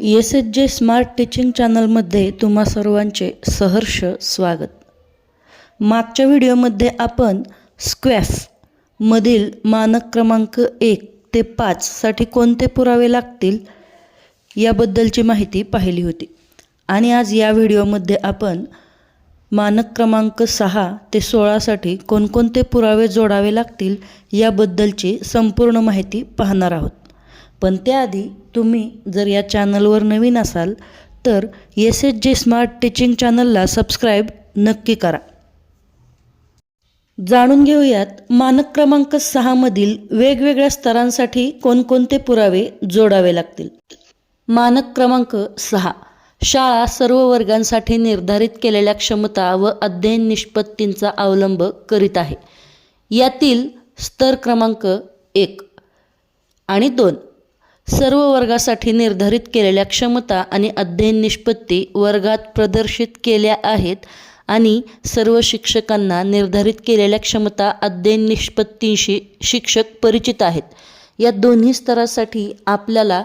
S H J smart teaching चॅनलमध्ये तुम्हा सर्वांचे सहर्ष स्वागत. मागच्या व्हिडिओमध्ये आपण स्क्वॅफ मधील मानक क्रमांक एक ते पाचसाठी कोणते पुरावे लागतील याबद्दलची माहिती पाहिली होती. आणि आज या व्हिडिओमध्ये आपण मानक क्रमांक सहा ते सोळासाठी कोणकोणते पुरावे जोडावे लागतील याबद्दलची संपूर्ण माहिती पाहणार आहोत. पण त्याआधी तुम्ही जर या चॅनलवर नवीन असाल तर S H J smart teaching चॅनलला सबस्क्राईब नक्की करा. जाणून घेऊयात मानक क्रमांक सहामधील वेगवेगळ्या स्तरांसाठी कोणकोणते पुरावे जोडावे लागतील. मानक क्रमांक सहा. शाळा सर्व वर्गांसाठी निर्धारित केलेल्या क्षमता व अध्ययन निष्पत्तींचा अवलंब करीत आहे. यातील स्तर क्रमांक एक आणि दोन. सर्व वर्गासाठी निर्धारित केलेल्या क्षमता आणि अध्ययन निष्पत्ती वर्गात प्रदर्शित केल्या आहेत आणि सर्व शिक्षकांना निर्धारित केलेल्या क्षमता अध्ययन निष्पत्तींशी शिक्षक परिचित आहेत. या दोन्ही स्तरासाठी आपल्याला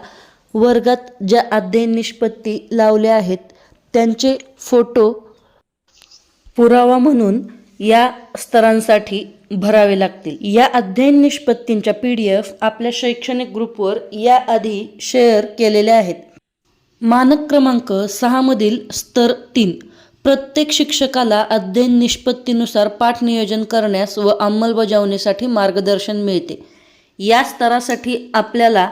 वर्गात ज्या अध्ययन निष्पत्ती लावल्या आहेत त्यांचे फोटो पुरावा म्हणून या स्तरांसाठी भरावे लागतील. या अध्ययन निष्पत्तींच्या पी डी एफ आपल्या शैक्षणिक ग्रुपवर याआधी शेअर केलेल्या आहेत. मानक क्रमांक सहामधील स्तर तीन. प्रत्येक शिक्षकाला अध्ययन निष्पत्तीनुसार पाठ नियोजन करण्यास व अंमलबजावणीसाठी मार्गदर्शन मिळते. या स्तरासाठी आपल्याला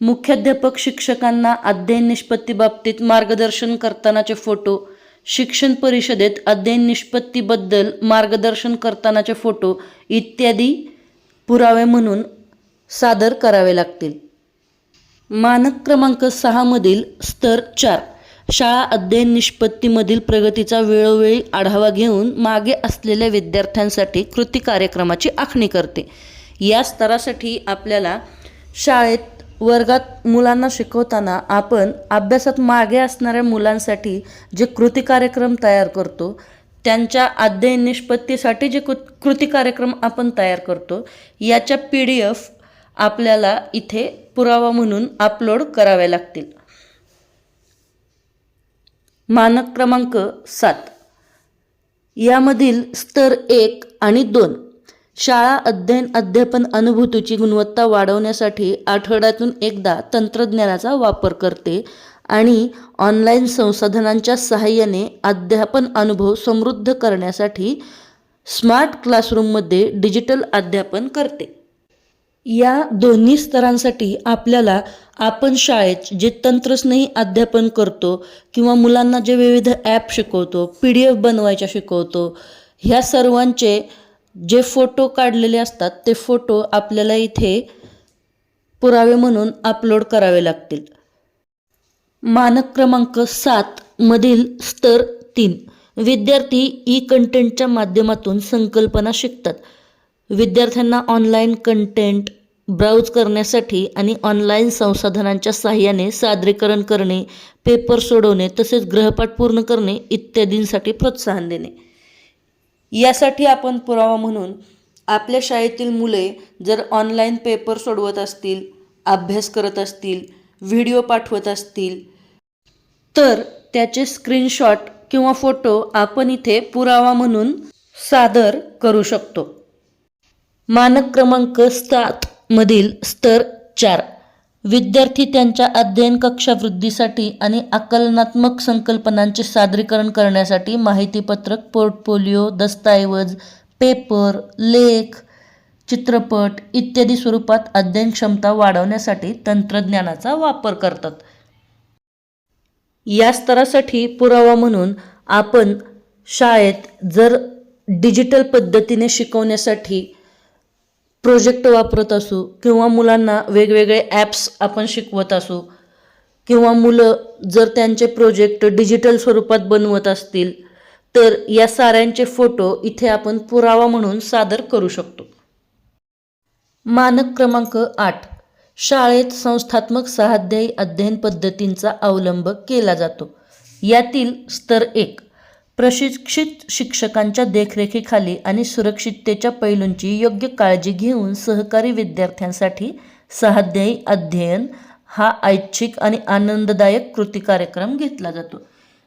मुख्याध्यापक शिक्षकांना अध्ययन निष्पत्तीबाबतीत मार्गदर्शन करतानाचे फोटो शिक्षण परिषदेत अध्ययन निष्पत्तीबद्दल मार्गदर्शन करतानाचे फोटो इत्यादी पुरावे म्हणून सादर करावे लागतील. मानक क्रमांक सहामधील स्तर चार. शाळा अध्ययन निष्पत्तीमधील प्रगतीचा वेळोवेळी आढावा घेऊन मागे असलेल्या विद्यार्थ्यांसाठी कृती कार्यक्रमाची आखणी करते. या स्तरासाठी आपल्याला शाळेत वर्गात मुलांना शिकवताना आपण अभ्यासात मागे असणाऱ्या मुलांसाठी जे कृती कार्यक्रम तयार करतो त्यांच्या अध्ययन निष्पत्तीसाठी जे कृ कृती कार्यक्रम आपण तयार करतो याच्या पी डी एफ आपल्याला इथे पुरावा म्हणून अपलोड करावे लागतील. मानक क्रमांक सात. यामधील स्तर एक आणि दोन. शाळा अध्ययन अध्यापन अनुभूतीची गुणवत्ता वाढवण्यासाठी आठवड्यातून एकदा तंत्रज्ञानाचा वापर करते आणि ऑनलाईन संसाधनांच्या सहाय्याने अध्यापन अनुभव समृद्ध करण्यासाठी स्मार्ट क्लासरूममध्ये डिजिटल अध्यापन करते. या दोन्ही स्तरांसाठी आपल्याला आपण शाळेत जे तंत्रस्नेही अध्यापन करतो किंवा मुलांना जे विविध ॲप शिकवतो पी डी एफ बनवायच्या शिकवतो ह्या सर्वांचे जे फोटो काढलेले असतात ते फोटो आपल्याला इथे पुरावे म्हणून अपलोड करावे लागतील. मानक क्रमांक सात मधील स्तर तीन. विद्यार्थी ई कंटेंटच्या माध्यमातून संकल्पना शिकतात. विद्यार्थ्यांना ऑनलाईन कंटेंट ब्राउज करण्यासाठी आणि ऑनलाईन संसाधनांच्या साहाय्याने सादरीकरण करणे पेपर सोडवणे तसेच ग्रहपाठ पूर्ण करणे इत्यादींसाठी प्रोत्साहन देणे. यासाठी आपण पुरावा म्हणून आपल्या शाळेतील मुले जर ऑनलाईन पेपर सोडवत असतील अभ्यास करत असतील व्हिडिओ पाठवत असतील तर त्याचे स्क्रीनशॉट किंवा फोटो आपण इथे पुरावा म्हणून सादर करू शकतो. मानक क्रमांक सात मधील स्तर चार. विद्यार्थी त्यांच्या अध्ययन कक्षा वृद्धीसाठी आणि आकलनात्मक संकल्पनांचे सादरीकरण करण्यासाठी माहितीपत्रक पोर्टफोलिओ दस्तऐवज पेपर लेख चित्रपट इत्यादी स्वरूपात अध्ययन क्षमता वाढवण्यासाठी तंत्रज्ञानाचा वापर करतात. या स्तरासाठी पुरावा म्हणून आपण शाळेत जर डिजिटल पद्धतीने शिकवण्यासाठी प्रोजेक्ट वापरत असू किंवा मुलांना वेगवेगळे ॲप्स आपण शिकवत असू किंवा मुलं जर त्यांचे प्रोजेक्ट डिजिटल स्वरूपात बनवत असतील तर या साऱ्यांचे फोटो इथे आपण पुरावा म्हणून सादर करू शकतो. मानक क्रमांक आठ. शाळेत संस्थात्मक सहाध्यायी अध्ययन पद्धतींचा अवलंब केला जातो. यातील स्तर एक. प्रशिक्षित शिक्षकांच्या देखरेखीखाली आणि सुरक्षिततेच्या पैलूंची योग्य काळजी घेऊन सहकारी विद्यार्थ्यांसाठी सहाध्यायी अध्ययन हा ऐच्छिक आणि आनंददायक कृती कार्यक्रम घेतला जातो.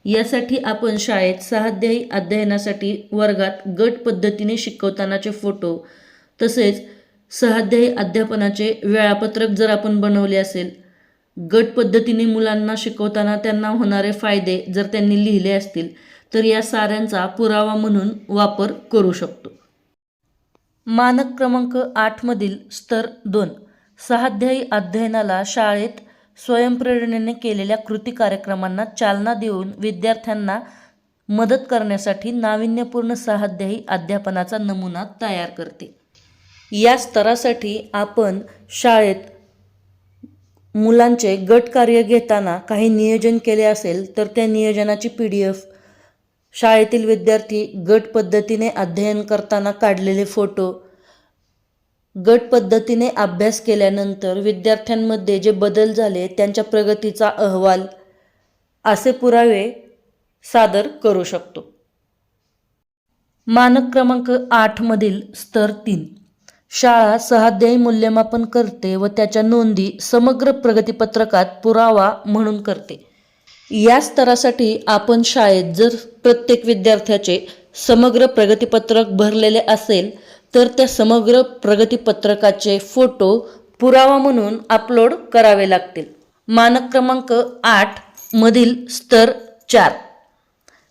यासाठी आपण शाळेत सहाध्यायी अध्ययनासाठी वर्गात गट पद्धतीने शिकवतानाचे फोटो तसेच सहाध्यायी अध्यापनाचे वेळापत्रक जर आपण बनवले असेल गट पद्धतीने मुलांना शिकवताना त्यांना होणारे फायदे जर त्यांनी लिहिले असतील तर या साऱ्यांचा पुरावा म्हणून वापर करू शकतो. मानक क्रमांक आठमधील स्तर दोन सहाध्यायी अध्ययनाला शाळेत स्वयंप्रेरणेने केलेल्या कृती कार्यक्रमांना चालना देऊन विद्यार्थ्यांना मदत करण्यासाठी नाविन्यपूर्ण सहाध्यायी अध्यापनाचा नमुना तयार करते. या स्तरासाठी आपण शाळेत मुलांचे गट कार्य घेताना काही नियोजन केले असेल तर त्या नियोजनाची पी डी एफ शाळेतील विद्यार्थी गट पद्धतीने अध्ययन करताना काढलेले फोटो. गट पद्धतीने अभ्यास केल्यानंतर विद्यार्थ्यांमध्ये जे बदल झाले त्यांच्या प्रगतीचा अहवाल असे पुरावे सादर करू शकतो. मानक क्रमांक आठमधील स्तर तीन. शाळा सहाध्यायी मूल्यमापन करते व त्याच्या नोंदी समग्र प्रगतीपत्रकात पुरावा म्हणून करते. या स्तरासाठी आपण शाळेत जर प्रत्येक विद्यार्थ्याचे समग्र प्रगतीपत्रक भरलेले असेल तर त्या समग्र प्रगतीपत्रकाचे फोटो पुरावा म्हणून अपलोड करावे लागतील. मानक क्रमांक आठ मधील स्तर चार.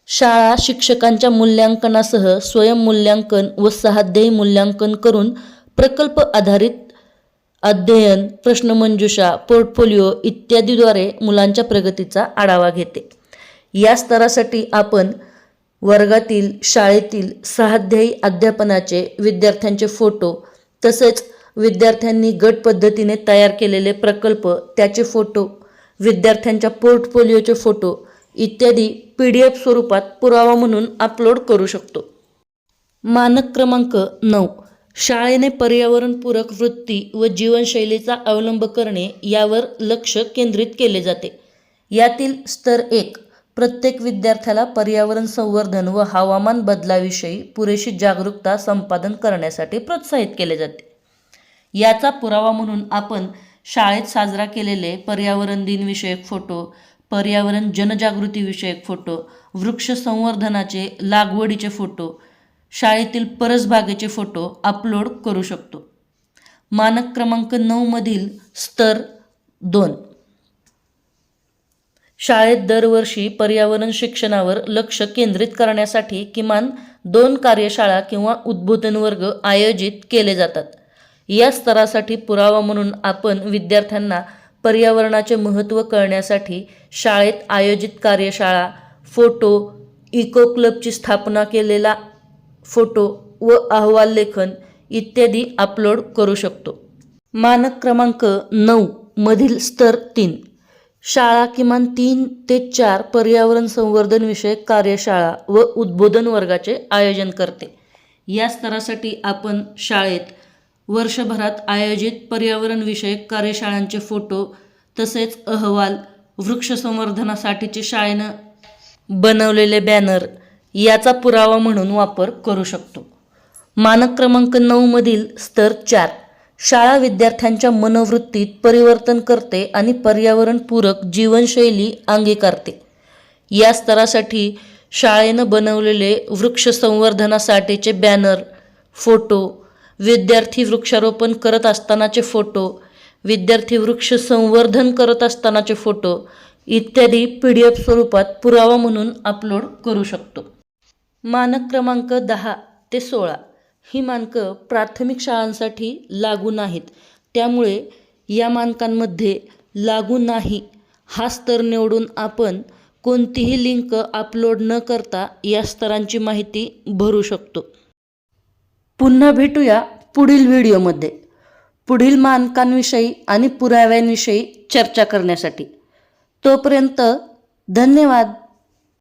शाळा शिक्षकांच्या मूल्यांकनासह स्वयंमूल्यांकन व सहाध्यायी मूल्यांकन करून प्रकल्प आधारित अध्ययन प्रश्नमंजुषा पोर्टफोलिओ इत्यादीद्वारे मुलांच्या प्रगतीचा आढावा घेते. या स्तरासाठी आपण वर्गातील शाळेतील सहाध्यायी अध्यापनाचे विद्यार्थ्यांचे फोटो तसेच विद्यार्थ्यांनी गट पद्धतीने तयार केलेले प्रकल्प त्याचे फोटो विद्यार्थ्यांच्या पोर्टफोलिओचे फोटो इत्यादी पी डी एफ स्वरूपात पुरावा म्हणून अपलोड करू शकतो. मानक क्रमांक नऊ. शाळेने पर्यावरणपूरक वृत्ती व जीवनशैलीचा अवलंब करणे यावर लक्ष केंद्रित केले जाते. यातील स्तर एक प्रत्येक विद्यार्थ्याला पर्यावरण संवर्धन व हवामान बदलाविषयी पुरेशी जागरूकता संपादन करण्यासाठी प्रोत्साहित केले जाते. याचा पुरावा म्हणून आपण शाळेत साजरा केलेले पर्यावरण दिनविषयक फोटो पर्यावरण जनजागृतीविषयक फोटो वृक्ष संवर्धनाचे लागवडीचे फोटो शाळेतील परसबागेचे फोटो अपलोड करू शकतो. मानक क्रमांक नऊमधील स्तर दोन. शाळेत दरवर्षी पर्यावरण शिक्षणावर लक्ष केंद्रित करण्यासाठी किमान दोन कार्यशाळा किंवा उद्बोधन वर्ग आयोजित केले जातात. या स्तरासाठी पुरावा म्हणून आपण विद्यार्थ्यांना पर्यावरणाचे महत्त्व कळण्यासाठी शाळेत आयोजित कार्यशाळा फोटो इको क्लबची स्थापना केलेला फोटो व अहवाल लेखन इत्यादी अपलोड करू शकतो. मानक क्रमांक नऊ मधील स्तर तीन. शाळा किमान तीन ते चार पर्यावरण संवर्धन विषयक कार्यशाळा व उद्बोधन वर्गाचे आयोजन करते. या स्तरासाठी आपण शाळेत वर्षभरात आयोजित पर्यावरण विषयक कार्यशाळांचे फोटो तसेच अहवाल वृक्ष संवर्धनासाठीचे शाळेनं बनवलेले बॅनर याचा पुरावा म्हणून वापर करू शकतो. मानक क्रमांक नऊमधील स्तर चार. शाळा विद्यार्थ्यांच्या मनोवृत्तीत परिवर्तन करते आणि पर्यावरणपूरक जीवनशैली अंगीकारते. या स्तरासाठी शाळेनं बनवलेले वृक्ष संवर्धनासाठीचे बॅनर फोटो विद्यार्थी वृक्षारोपण करत असतानाचे फोटो विद्यार्थी वृक्ष संवर्धन करत असतानाचे फोटो इत्यादी पी डी एफ स्वरूपात पुरावा म्हणून अपलोड करू शकतो. मानक क्रमांक दहा ते सोळा ही मानकं प्राथमिक शाळांसाठी लागू नाहीत. त्यामुळे या मानकांमध्ये लागू नाही. हा स्तर निवडून आपण कोणतीही लिंक अपलोड न करता या स्तरांची माहिती भरू शकतो. पुन्हा भेटूया पुढील व्हिडिओमध्ये. पुढील मानकांविषयी आणि पुराव्यांविषयी चर्चा करण्यासाठी. तोपर्यंत धन्यवाद.